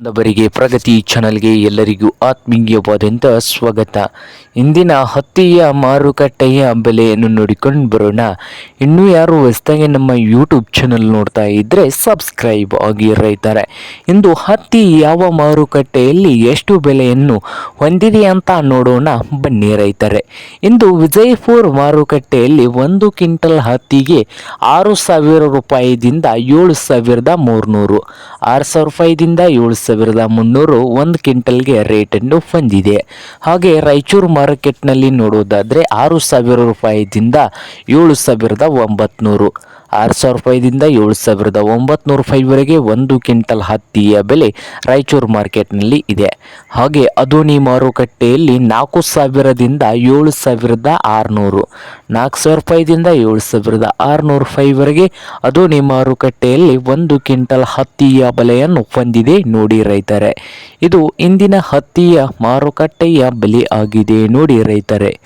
ನವರಿಗೆ ಪ್ರಗತಿ ಚಾನಲ್ಗೆ ಎಲ್ಲರಿಗೂ ಆತ್ಮೀಯವಾದಂಥ ಸ್ವಾಗತ. ಇಂದಿನ ಹತ್ತಿಯ ಮಾರುಕಟ್ಟೆಯ ಬೆಲೆಯನ್ನು ನೋಡಿಕೊಂಡು ಬರೋಣ. ಇನ್ನೂ ಯಾರು ಹೊಸದಾಗಿ ನಮ್ಮ ಯೂಟ್ಯೂಬ್ ಚಾನಲ್ ನೋಡ್ತಾ ಇದ್ದರೆ ಸಬ್ಸ್ಕ್ರೈಬ್ ಆಗಿ ರೈತಾರೆ ಇಂದು ಹತ್ತಿ ಯಾವ ಮಾರುಕಟ್ಟೆಯಲ್ಲಿ ಎಷ್ಟು ಬೆಲೆಯನ್ನು ಹೊಂದಿದೆ ಅಂತ ನೋಡೋಣ. ಬನ್ನಿ ರೈತಾರೆ, ಇಂದು ವಿಜಯಪುರ ಮಾರುಕಟ್ಟೆಯಲ್ಲಿ ಒಂದು ಕ್ವಿಂಟಲ್ ಹತ್ತಿಗೆ ಆರು ಸಾವಿರ ರೂಪಾಯಿದಿಂದ ಏಳು ಸಾವಿರದ ಮೂರುನೂರು, ಆರು ಸಾವಿರ ರೂಪಾಯಿದಿಂದ ಏಳು ಸಾವಿರದ ಮುನ್ನೂರು ಒಂದು ಕ್ವಿಂಟಲ್ಗೆ ರೇಟನ್ನು ಬಂದಿದೆ. ಹಾಗೆ ರಾಯಚೂರು ಮಾರ್ಕೆಟ್ನಲ್ಲಿ ನೋಡುವುದಾದರೆ ಆರು ಸಾವಿರ ರೂಪಾಯಿದಿಂದ ಏಳು ಸಾವಿರದ ಒಂಬತ್ನೂರು. ಆರು ಸಾವಿರ ರೂಪಾಯಿದಿಂದ ಏಳು ಸಾವಿರದ ಒಂಬತ್ನೂರು ರೂಪಾಯಿವರೆಗೆ ಒಂದು ಕ್ವಿಂಟಲ್ ಹತ್ತಿಯ ಬೆಲೆ ರಾಯಚೂರು ಮಾರ್ಕೆಟ್ನಲ್ಲಿ ಇದೆ. ಹಾಗೆ ಅದೋನಿ ಮಾರುಕಟ್ಟೆಯಲ್ಲಿ ನಾಲ್ಕು ಸಾವಿರದಿಂದ ಏಳು ಸಾವಿರದ ಆರುನೂರು. ನಾಲ್ಕು ಸಾವಿರ ರೂಪಾಯಿದಿಂದ ಏಳು ಸಾವಿರದ ಆರುನೂರು ರೂಪಾಯಿವರೆಗೆ ಅದೋನಿ ಮಾರುಕಟ್ಟೆಯಲ್ಲಿ ಒಂದು ಕ್ವಿಂಟಲ್ ಹತ್ತಿಯ ಬೆಲೆಯನ್ನು ಹೊಂದಿದೆ ರೈತರೆ. ಇದು ಇಂದಿನ ಹತ್ತಿಯ ಮಾರುಕಟ್ಟೆಯ ಬೆಲೆ ಆಗಿದೆ ನೋಡಿ ರೈತರೆ.